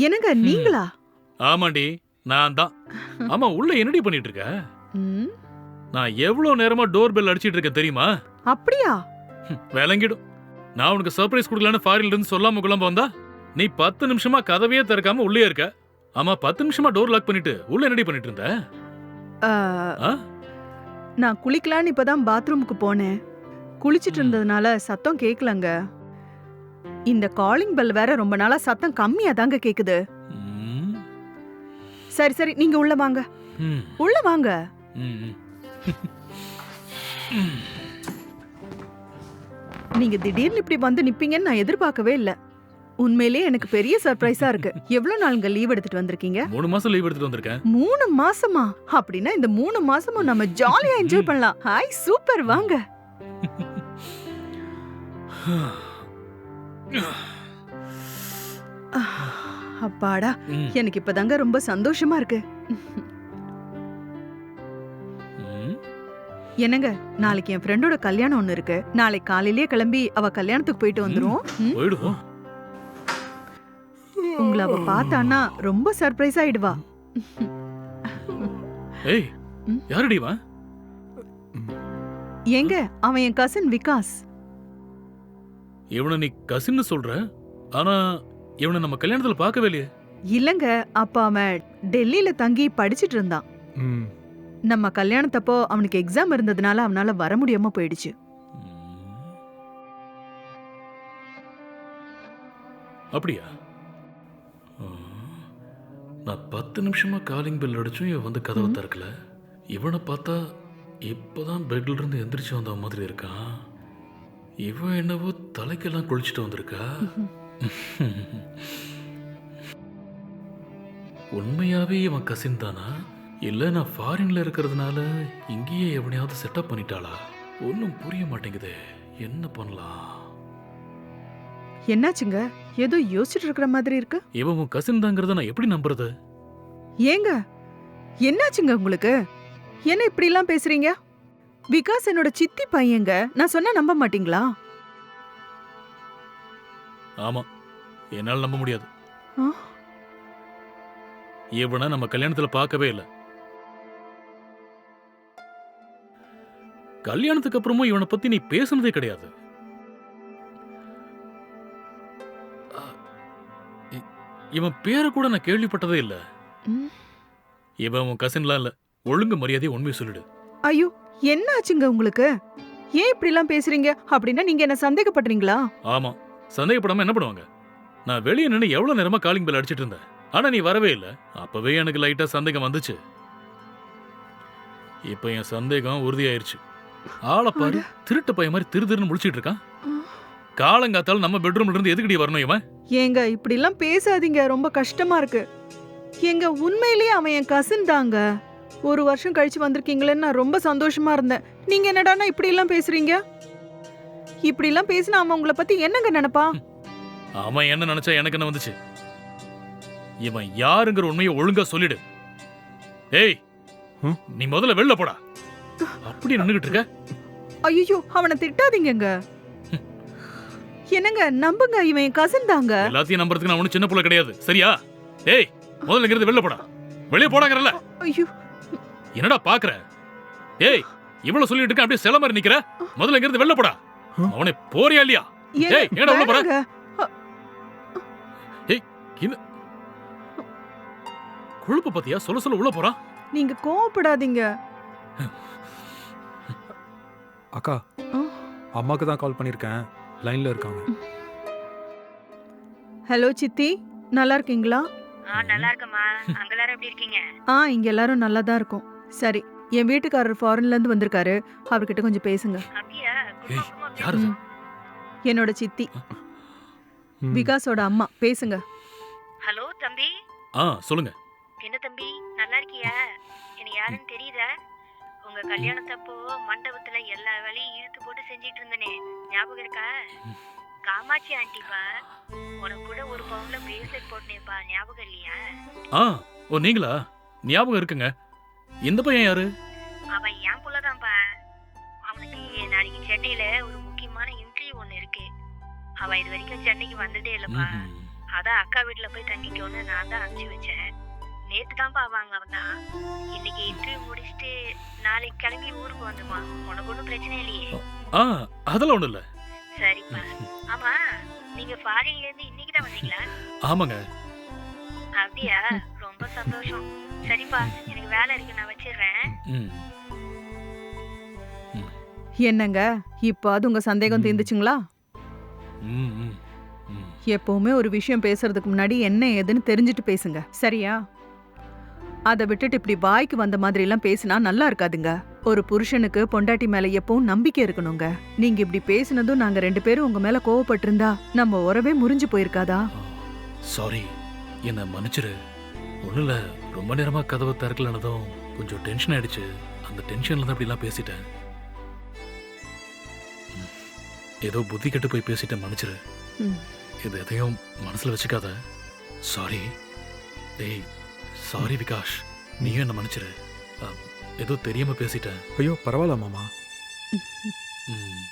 என்னங்க நீங்களா? ஆமாண்டி நான் தான். ஆமா உள்ள என்னடி பண்ணிட்டு இருக்க ம், நான் எவ்வளவு நேரமா டோர் பெல் அடிச்சிட்டு இருக்கேன் தெரியுமா? அப்படியா? ஹம், விளங்கிடும். நான் உனக்கு சர்ப்ரைஸ் கொடுக்கலான்னு ஃபாரின்ல இருந்து சொல்லாம குழம்ப வந்தா நீ பத்து நிமிஷமா கதவையே திறக்காம உள்ளே இருக்க. ஆமா பத்து நிமிஷமா டோர் லாக் பண்ணிட்டு உள்ள என்னடி பண்ணிட்டு இருந்த ஆ, ஆ? நான் குளிக்கலான்னு இப்பதான் பாத்ரூமுக்கு போனேன். குளிச்சிட்டு. இருந்ததுனால சத்தம் கேட்கலங்க இந்த காலிங் பெல் வேற ரொம்ப நாளா சத்தம் கம்மியா தாங்க கேக்குது. சரி சரி நீங்க உள்ள வாங்க. உள்ள வாங்க. நீங்க திடீர்னு இப்படி வந்து நிப்பீங்கன்னு நான் எதிர்பார்க்கவே இல்ல. உண்மையிலேயே எனக்கு பெரிய சர்ப்ரைஸா இருக்கு. எவ்வளவு நாளுங்க லீவ் எடுத்துட்டு வந்திருக்கீங்க? மூணு மாசம் லீவ் எடுத்துட்டு வந்திருக்கேன். மூணு மாசமா? அப்படின்னா இந்த மூணு மாசமும் நம்ம ஜாலியா என்ஜாய் பண்ணலாம். ஹாய் சூப்பர் வாங்க. அப்பாடா எனக்கு இப்பதாங்க ரொம்ப சந்தோஷமா இருக்கு. என்னங்க நாளைக்கு என் ஃப்ரெண்டோட கல்யாணம் ஒண்ணு இருக்கு. நாளைக்கு காலையிலேயே கிளம்பி அவ கல்யாணத்துக்கு போயிட்டு வந்துருவோம் ம்? போயிடுவோம் உங்களை அவ பார்த்தான்னா ரொம்ப சர்ப்ரைஸ் ஆயிடுவா. ஏய். யாருடி ஏங்க அவன் என் கசின் விகாஸ். இவனை நீ கசின்னு சொல்ற? ஆனா இவனை நம்ம கல்யாணத்துல பார்க்கவே இல்லையே. இல்லங்க அப்ப அவன் டெல்லியில தங்கி படிச்சிட்டு இருந்தான். ம். நம்ம கல்யாணத்தப்போ அவனுக்கு எக்ஸாம் இருந்ததுனால அவனால வர முடியாம போயிடுச்சு. அப்படியா? ஆ. நான் பத்து நிமிஷமா காலிங் பெல் அடிச்சும் இவன் வந்து கதவை. திறக்கல. இவனை பார்த்தா இப்பதான் பெட்ல இருந்து எந்திரிச்சு வந்த மாதிரி இருக்கான். இவன் என்னவோ தலைக்கெல்லாம் குளிச்சுட்டு வந்திருக்கா? உண்மையாவே இவன் கசின் தானா? இல்ல நான் ஃபாரின்ல இருக்கிறதுனால இங்கேயே எவனையாவது செட்டப் பண்ணிட்டாளா? ஒன்றும் புரிய மாட்டேங்குதே. என்ன பண்ணலாம்? என்னாச்சுங்க? ஏதோ யோசிச்சுட்டு இருக்கிற மாதிரி இருக்கு. இவன் உன் கசின் தாங்கிறத நான் எப்படி நம்புறது? ஏங்க? என்னாச்சுங்க உங்களுக்கு? என்ன இப்படி எல்லாம் பேசுறீங்க? விகாஸ் என்னோட சித்தி பையங்க. நான் சொன்னா நம்ப மாட்டீங்களா? ஆமா. என்னால் நம்ப முடியாது. ஆ? இவனை நம்ம கல்யாணத்துல பார்க்கவே இல்லை. கல்யாணத்துக்கு அப்புறமும் இவனை பத்தி நீ பேசுனதே கிடையாது. அ, இ- இவன் பேரை கூட நான் கேள்விப்பட்டதே இல்ல. ம். இவன் உன் கசின்லாம் இல்ல. ஒழுங்கு மரியாதை உண்மையை சொல்லிடு. ஐயோ என்னாச்சுங்க உங்களுக்கு? ஏன் இப்படி எல்லாம் பேசுறீங்க? அப்படின்னா நீங்க என்ன சந்தேகப்படுறீங்களா? ஆமா சந்தேகப்படாம என்ன பண்ணுவாங்க? நான் வெளியே நின்று எவ்வளவு நேரமா காலிங் பெல் அடிச்சிட்டு இருந்தேன். ஆனா நீ வரவே இல்ல. அப்பவே எனக்கு லைட்டா சந்தேகம் வந்துச்சு. இப்ப என் சந்தேகம் உறுதியாயிருச்சு. ஆளை பாரு திருட்டு பையன் மாதிரி திரு திருன்னு முழிச்சிட்டு இருக்கான். காலங்காத்தால நம்ம பெட்ரூம்ல இருந்து எதுக்குடி வரணும் இவன்? ஏங்க இப்படி எல்லாம் பேசாதீங்க. ரொம்ப கஷ்டமா இருக்கு. ஏங்க உண்மையிலேயே அவன் என் கசின் தாங்க. ஒரு வருஷம் கழிச்சு வந்திருக்கீங்களேன்னு நான் ரொம்ப சந்தோஷமா இருந்தேன். நீங்க என்னடான்னா இப்படி எல்லாம் பேசுறீங்க? இப்படி எல்லாம் பேசினா அவன் உங்களை பத்தி என்னங்க நினைப்பா? அவன் என்ன நினைச்சா எனக்கு என்ன வந்துச்சு? இவன் யாருங்கிற உண்மையை ஒழுங்கா சொல்லிடு. ஏய்? நீ முதல்ல வெளில போடா. அப்படி நின்னுகிட்டு இருக்க? ஐயோ அவனை திட்டாதீங்கங்க. என்னங்க நம்புங்க இவன் என் கசின் தாங்க. எல்லாத்தையும் நம்புறதுக்கு நான் ஒன்னும் சின்ன புள்ள கிடையாது. சரியா? ஏய் முதல்ல இங்கிருந்து வெளில போடா. வெளியே போடாங்கறல ஐயோ என்னடா பாக்குற? ஏய் இவ்வளவு சொல்லிட்டு இருக்க அப்படியே சில மாதிரி நிக்கிற? முதல்ல இங்கிருந்து வெளில போடா. அவனே போறியா இல்லையா? ஏய், என்னடா உள்ள போற? வேணாங்க. கொழுப்பு பத்தியா? சொல்ல சொல்ல உள்ள போறான். நீங்க கோவப்படாதீங்க. அக்கா. அம்மாக்கு தான் கால் பண்ணியிருக்கேன். லைன்ல இருக்காங்க. ஹலோ சித்தி. நல்லா இருக்கீங்களா? ஆ நல்லா இருக்கம்மா. அங்க எல்லாரும் எப்படி இருக்கீங்க? ஆ இங்க எல்லாரும் நல்லா தான் இருக்கோம். சரி என் வீட்டுக்காரர் ஃபாரின்ல இருந்து வந்திருக்காரு. அவர்கிட்ட கொஞ்சம் பேசுங்க. யாரு. என்னோட சித்தி. விகாஸோட அம்மா. பேசுங்க. ஹலோ தம்பி? ஆ சொல்லுங்க. என்ன தம்பி? நல்லா இருக்கியா? எனக்கு யாருன்னு தெரியுதா உங்க கல்யாணத்தப்போ மண்டபத்துல எல்லா வேலையும் இழுத்து போட்டு செஞ்சிட்டு இருந்தனே. ஞாபகம் இருக்கா? காமாட்சி ஆண்டிப்பா உனக்கு கூட ஒரு பவுன்ல பிரேஸ்லெட் போட்டனேப்பா. ஞாபகம் இல்லையா? ஆ ஓ நீங்களா? ஞாபகம் இருக்குங்க. இந்த பையன் யாரு? அவன் என் புள்ளதான்ப்பா. அவனுக்கு நாளைக்கு சென்னையில ஒரு முக்கியமான இன்டர்வியூ ஒண்ணு இருக்கு. அவன் இது வரைக்கும் சென்னைக்கு வந்ததே இல்லப்பா. அதான் அக்கா வீட்ல போய் தங்கிக்கோன்னு நான் தான் அனுப்பிச்சு வச்சேன். நேத்து தான்ப்பா வாங்க வந்தான் இன்னைக்கு இன்டர்வியூ முடிச்சுட்டு நாளைக்கு கிளம்பி ஊருக்கு வந்துமா உனக்கு ஒன்றும் பிரச்சனை இல்லையே. ஆ அதெல்லாம் ஒண்ணும் இல்ல. சரிப்பா. ஆமா நீங்க ஃபாரின்ல இருந்து இன்னைக்கு தான் வந்தீங்களா? ஆமாங்க. அப்படியா? ரொம்ப சந்தோஷம். சரிப்பா எனக்கு வேலை இருக்கு நான் வச்சிடுறேன். ம். என்னங்க? இப்போ அது உங்க சந்தேகம். தீர்ந்துச்சுங்களா? ம் ம் ம். எப்பவுமே ஒரு விஷயம் பேசுறதுக்கு முன்னாடி என்ன ஏதுன்னு தெரிஞ்சுட்டு பேசுங்க. சரியா? அதை விட்டுட்டு இப்படி வாய்க்கு வந்த மாதிரி எல்லாம் பேசினா நல்லா இருக்காதுங்க. ஒரு புருஷனுக்கு பொண்டாட்டி மேல எப்பவும் நம்பிக்கை இருக்கணுங்க. நீங்க இப்படி பேசினதும் நாங்க ரெண்டு பேரும் உங்க மேல கோவப்பட்டிருந்தா நம்ம உறவே முறிஞ்சு போயிருக்காதா? சாரி என்ன மன்னிச்சிரு. ஒன்றும் இல்லை ரொம்ப நேரமா கதவு திறக்கலனதும் கொஞ்சம் டென்ஷன் ஆயிடுச்சு. அந்த டென்ஷன்ல தான் அப்படிலாம் பேசிட்டேன். ஏதோ புத்தி கெட்டு போய் பேசிட்டேன் மன்னிச்சிரு. இது எதையும் மனசுல வச்சுக்காத. சாரி டேய் சாரி விகாஷ். நீயும் என்ன மன்னிச்சிரு. ஏதோ தெரியாம பேசிட்டேன். ஐயோ பரவாயில்ல மாமா. ம்.